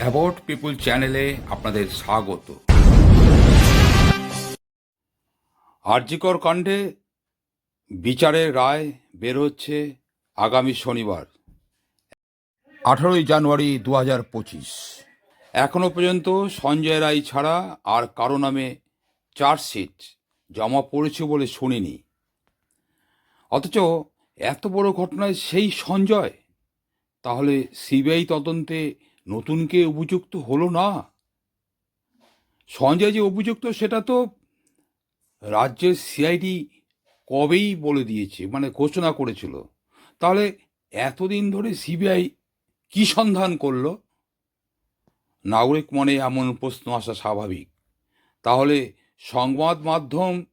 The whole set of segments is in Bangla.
অ্যাবাউট পিপুল চ্যানেলে আপনাদের স্বাগত। আরজিকর কাণ্ডে বিচারের রায় বের হচ্ছে আগামী শনিবার, আঠারোই জানুয়ারি দু হাজার পঁচিশ। এখনও পর্যন্ত সঞ্জয় রায় ছাড়া আর কারও নামে চার্জশিট জমা পড়েছে বলে শুনিনি। অথচ এত বড় ঘটনায় সেই সঞ্জয়? তাহলে সিবিআই তদন্তে নতুন কে অভিযুক্ত হলো না। সঞ্জয় যে অভিযুক্ত, সেটা তো রাজ্যের সিআইডি কবেই বলে দিয়েছে মানে ঘোষণা করেছিল। তাহলে এতদিন ধরে সিবিআই কি সন্ধান করল? নাগরিক মনে এমন প্রশ্ন আসা স্বাভাবিক। তাহলে সংবাদ মাধ্যম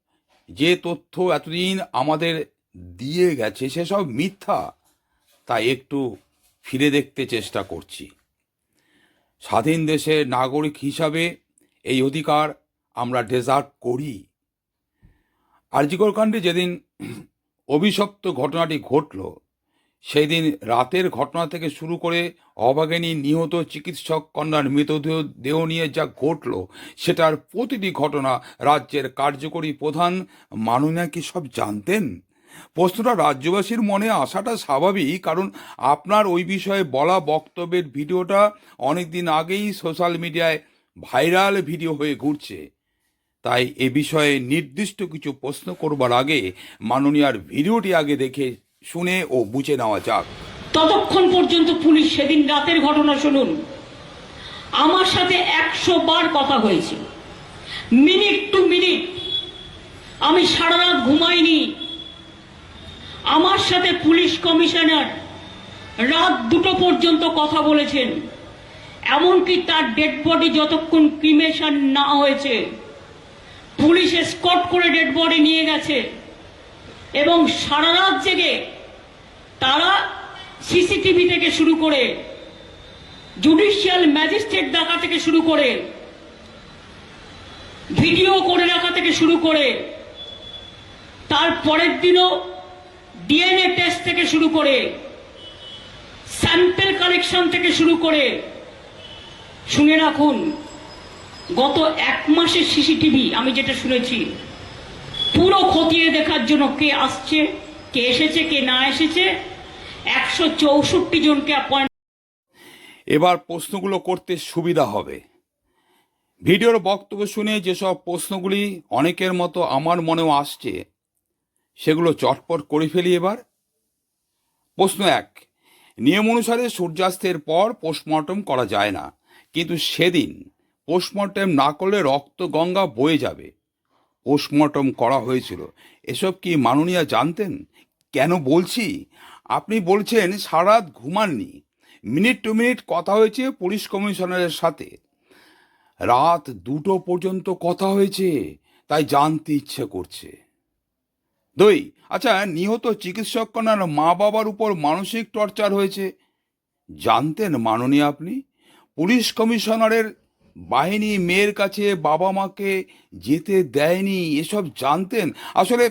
যে তথ্য এতদিন আমাদের দিয়ে গেছে, সেসব মিথ্যা, তা একটু ফিরে দেখতে চেষ্টা করছি। স্বাধীন দেশের নাগরিক হিসাবে এই অধিকার আমরা ডেজার্ভ করি। আরজিকর কাণ্ডে যেদিন অভিশপ্ত ঘটনাটি ঘটল সেই দিন রাতের ঘটনা থেকে শুরু করে অভাগিনী নিহত চিকিৎসক কন্যার মৃতদেহ দেহ নিয়ে যা ঘটল, সেটার প্রতিটি ঘটনা রাজ্যের কার্যকরী প্রধান মাননীয়া কি সব জানতেন? প্রশ্নটা রাজ্যবাসীর মনে আসাটা স্বাভাবিক, কারণ আপনার ওই বিষয়ে বলা বক্তব্যের ভিডিওটা অনেক দিন আগেই সোশ্যাল মিডিয়ায় ভাইরাল ভিডিও হয়ে ঘুরছে। তাই এ বিষয়ে নির্দিষ্ট কিছু প্রশ্ন করবার আগে মাননীয়ার ভিডিওটি আগে দেখে শুনে ও বুঝে নেওয়া যাক। ততক্ষণ পর্যন্ত পুলিশ সেদিন রাতের ঘটনা শুনুন। আমার সাথে একশো বার কথা হয়েছে মিনিট টু মিনিট। আমি সারা রাত ঘুমাইনি। আমার সাথে পুলিশ কমিশনার রাত দুটো পর্যন্ত কথা বলেছেন। এমনকি তার ডেড বডি যতক্ষণ ক্রিমেশন না হয়েছে, পুলিশ স্কট করে ডেড বডি নিয়ে গেছে। এবং সারা রাত জেগে তারা সিসিটিভি থেকে শুরু করে জুডিশিয়াল ম্যাজিস্ট্রেট ডাকা থেকে শুরু করে ভিডিও করে রাখা থেকে শুরু করে, তার পরের দিনও ডিএনএ টেস্ট থেকে শুরু করে স্যাম্পেল কালেকশন থেকে শুরু করে, শুনে রাখুন, গত এক মাসের সিসিটিভি আমি যেটা শুনেছি, পুরো খতিয়ে দেখার জন্য কে আসছে, কে এসেছে, কে না এসেছে, একশো চৌষট্টি জনকে অ্যাপয়েন্ট এবার প্রশ্নগুলো করতে সুবিধা হবে। ভিডিওর বক্তব্য শুনে যেসব প্রশ্নগুলি অনেকের মতো আমার মনেও আসছে সেগুলো চটপট করে ফেলি এবার। প্রশ্ন এক, নিয়ম অনুসারে সূর্যাস্তের পর পোস্টমর্টম করা যায় না, কিন্তু সেদিন পোস্টমর্টম না করলে রক্ত, গঙ্গা বয়ে যাবে। পোস্টমর্টম করা হয়েছিল। এসব কি মাননীয়া জানতেন? কেন বলছি? আপনি বলছেন সারাত ঘুমাননি। মিনিট টু মিনিট কথা হয়েছে পুলিশ কমিশনারের সাথে। রাত দুটো পর্যন্ত কথা হয়েছে, তাই জানতে ইচ্ছে করছে। দুই আচ্ছা নিহত চিকিৎসক কন্যার মা বাবার উপর মানসিক টর্চার হয়েছে। জানতেন মাননীয় আপনি? পুলিশ কমিশনারের বাহিনী মেয়ের কাছে বাবা মাকে যেতে দেয়নি, এসব জানতেন। আসলে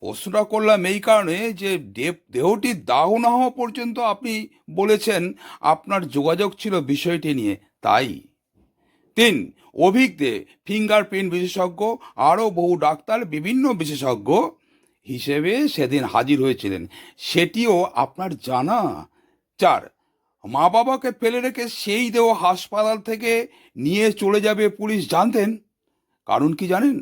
প্রশ্নটা করলাম এই কারণে যে দেব- দেহটি দাহ না হওয়া পর্যন্ত আপনি বলেছেন, আপনার যোগাযোগ ছিল বিষয়টি নিয়ে, তাই। তিন, অভিজ্ঞে, ফিঙ্গারপ্রিন্ট বিশেষজ্ঞ, আরও বহু ডাক্তার, বিভিন্ন বিশেষজ্ঞ হিসেবে সেদিন হাজির হয়েছিলেন। সেটিও আপনার জানা। চার মা বাবাকে ফেলে রেখে সেই দেহ হাসপাতাল থেকে নিয়ে চলে যাবে পুলিশ জানতেন? কারণ কি জানেন?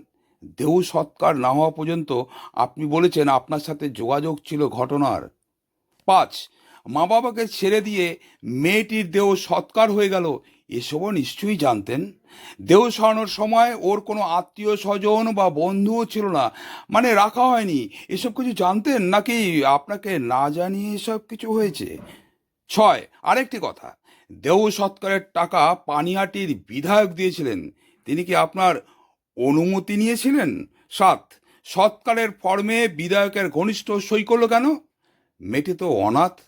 দেহ সৎকার না হওয়া পর্যন্ত আপনি বলেছেন আপনার সাথে যোগাযোগ ছিল ঘটনার। পাঁচ মা বাবাকে ছেড়ে দিয়ে মেয়েটির দেহ সৎকার হয়ে গেল। এসবও নিশ্চয়ই জানতেন। দেহ সরানোর সময় ওর কোনো আত্মীয় স্বজন বা বন্ধুও ছিল না। মানে রাখা হয়নি। এসব কিছু জানতেন নাকি আপনাকে না জানিয়ে এসব কিছু হয়েছে? ছয়, আরেকটি কথা। দেহ সৎকারের টাকা পানিহাটির বিধায়ক দিয়েছিলেন। তিনি কি আপনার অনুমতি নিয়েছিলেন? সাত, সৎকারের ফর্মে বিধায়কের ঘনিষ্ঠ সই করল কেন? মেয়েটি তো অনাথ।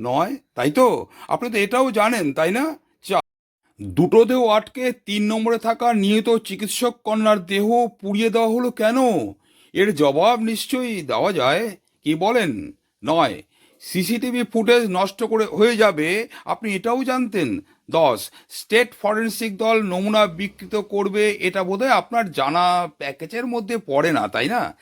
নয়, তাই তো? আপনি তো এটাও জানেন, তাই না? চা দুটো দেহ আটকে তিন নম্বরে থাকা নিহত চিকিৎসক কন্যার দেহ পুড়িয়ে দেওয়া হলো কেন? এর জবাব নিশ্চয়ই দেওয়া যায়। কি বলেন? নয়। সিসিটিভি ফুটেজ নষ্ট করে হয়ে যাবে। আপনি এটাও জানতেন। দশ। স্টেট ফরেন্সিক দল নমুনা বিকৃত করবে, এটা বোধহয় আপনার জানা প্যাকেজের মধ্যে পড়ে না, তাই না?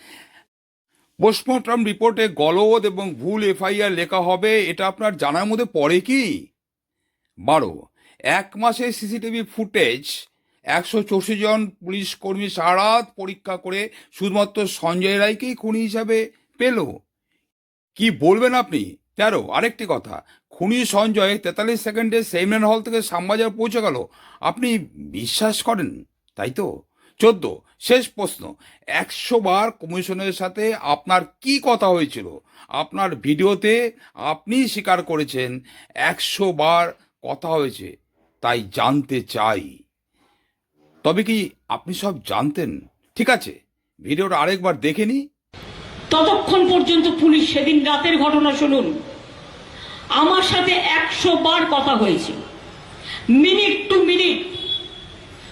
পোস্টমর্টম রিপোর্টে গলদ এবং ভুল এফআইআর লেখা হবে, এটা আপনার জানার মধ্যে পড়ে কি? বারো। এক মাসের সিসিটিভি ফুটেজ, একশো চৌষট্টি জন পুলিশ কর্মী সারা রাত পরীক্ষা করে শুধুমাত্র সঞ্জয় রায়কেই খুনি হিসাবে পেল। কি বলবেন আপনি? তেরো, আরেকটি কথা, খুনি সঞ্জয় তেতাল্লিশ সেকেন্ডে সেমিনার হল থেকে শ্যামবাজার পৌঁছে গেল। আপনি বিশ্বাস করেন? তাই তো? চোদ্দ, শেষ প্রশ্ন, একশো বার কমিশনের সাথে আপনার কি কথা হয়েছিল? আপনার ভিডিওতে আপনি স্বীকার করেছেন, একশো বার কথা হয়েছে। তাই জানতে চাই। তবে কি আপনি সব জানতেন? ঠিক আছে, ভিডিওটা আরেকবার দেখে নি ততক্ষণ পর্যন্ত পুলিশ সেদিন রাতের ঘটনা শুনুন। আমার সাথে একশো বার কথা হয়েছে। Minute to minute.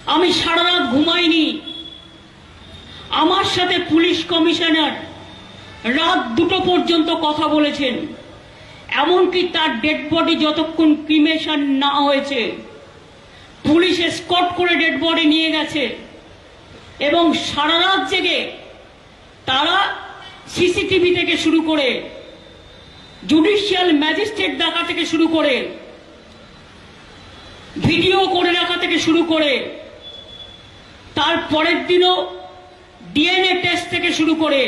আমি সারা রাত ঘুমাইনি। আমার সাথে পুলিশ কমিশনার রাত দুটো পর্যন্ত কথা বলেছেন। এমনকি তার ডেড বডি যতক্ষণ ক্রিমেশন না হয়েছে। পুলিশ স্কট করে ডেড বডি নিয়ে গেছে। এবং সারা রাত জেগে তারা সিসিটিভি থেকে শুরু করে জুডিশিয়াল ম্যাজিস্ট্রেট ডাকা থেকে শুরু করে ভিডিও করে রাখা থেকে শুরু করে, তার পরের দিনও ডিএনএ টেস্ট থেকে শুরু করে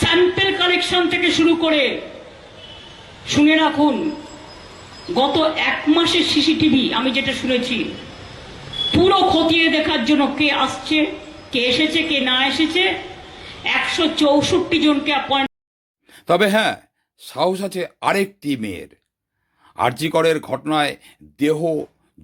স্যাম্পেল কালেকশন থেকে শুরু করে। শুনে রাখুন গত এক মাসের সিসিটিভি আমি যেটা শুনেছি। পুরো খতিয়ে দেখার জন্য কে আসছে, কে এসেছে, কে না এসেছে, একশো চৌষট্টি জনকে অ্যাপয়েন্ট তবে হ্যাঁ সাহস আছে আরেকটি মেয়ের। আরজিকরের ঘটনায় দেহ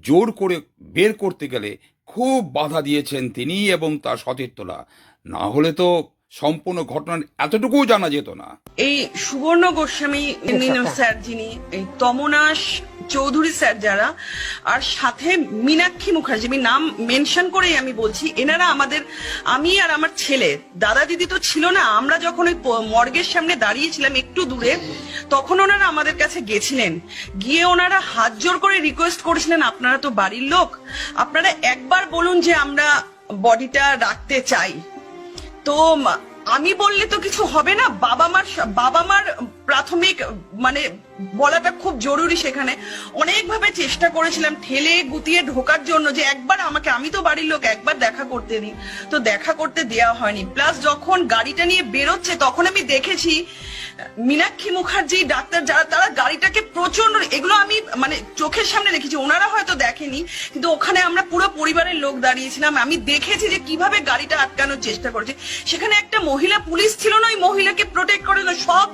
জোর করে বের করতে গেলে খুব বাধা দিয়েছেন তিনি এবং তার সতীর্থরা। না হলে তো সম্পূর্ণ ঘটনার এতটুকুও জানা যেত না। এই সুবর্ণ গোস্বামী নিন স্যার যিনি এই তমনাশ চৌধুরী স্যার যারা আর সাথে মীনাক্ষী মুখার্জি আমি নাম মেনশন করেই আমি বলছি এনারা আমাদের আমি আর আমার ছেলে দাদা দিদি তো ছিল না আমরা যখন ওই মর্গের সামনে দাঁড়িয়েছিলাম একটু দূরে তখন ওনারা আমাদের কাছে গেছিলেন। গিয়ে ওনারা হাত জোর করে রিকোয়েস্ট করেছিলেন আপনারা তো বাড়ির লোক আপনারা একবার বলুন যে আমরা বডিটা রাখতে চাই। তো আমি বললে তো কিছু হবে না। বাবা মার বাবা মার প্রাথমিক মানে বলাটা খুব জরুরি সেখানে। অনেকভাবে চেষ্টা করেছিলাম ঠেলে গুতিয়ে ঢোকার জন্য যে একবার আমাকে, আমি তো বাড়ির লোক, একবার দেখা করতে দিই। তো দেখা করতে দেওয়া হয়নি। প্লাস যখন গাড়িটা নিয়ে বেরোচ্ছে, তখন আমি দেখেছি মীনাক্ষী মুখার্জি, ডাক্তার যারা, তারা গাড়িটাকে প্রচণ্ড, এগুলো আমি মানে চোখের সামনে দেখেছি। ওনারা হয়তো দেখেনি, কিন্তু ওখানে আমরা পুরো পরিবারের লোক দাঁড়িয়েছিলাম। আমি দেখেছি যে কীভাবে গাড়িটা আটকানোর চেষ্টা করেছে। সেখানে একটা মহিলা পুলিশ ছিল না, ওই মহিলাকে প্রোটেক্ট করে সব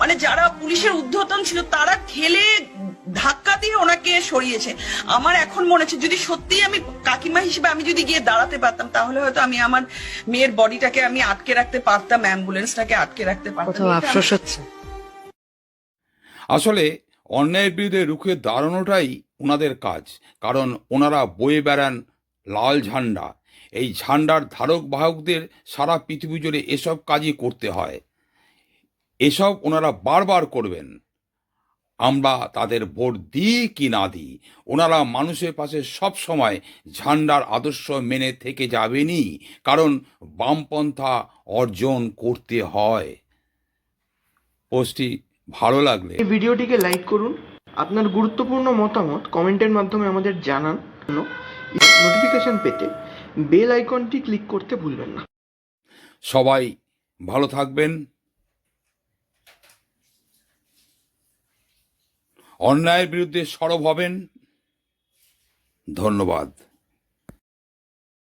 মানে যারা পুলিশের উদ্ধতন ছিল, তারা ঠেলে ধাক্কা দিয়ে ওনাকে সরিয়েছে। আমার এখন মনে হচ্ছে যদি সত্যি আমি কাকিমা হিসেবে আমি যদি গিয়ে দাঁড়াতে পারতাম তাহলে হয়তো আমি আমার মেয়ের বডিটাকে আমি আটকে রাখতে পারতাম অ্যাম্বুলেন্সটাকে আটকে রাখতে পারতাম। আফসোস হচ্ছে? আসলে অন্যায়ের বিরুদ্ধে রুখে দাঁড়ানোটাই ওনাদের কাজ কারণ ওনারা বয়ে বেড়ান লাল ঝান্ডা। এই ঝান্ডার ধারক বাহকদের সারা পৃথিবী জুড়ে এসব কাজই করতে হয়। এসব ওনারা বারবার করবেন। আমরা তাদের ভোট দিই কি না দিই? ওনারা মানুষের পাশে সব সময় ঝান্ডার আদর্শ মেনে থেকে যাবেনই কারণ বামপন্থা অর্জন করতে হয়। পোস্টটি ভালো লাগলে এই ভিডিওটিকে লাইক করুন। আপনার গুরুত্বপূর্ণ মতামত কমেন্টের মাধ্যমে আমাদের জানান। নোটিফিকেশন পেতে বেল আইকনটি ক্লিক করতে ভুলবেন না। সবাই ভালো থাকবেন। অন্যায়ের বিরুদ্ধে সরব হবেন। ধন্যবাদ।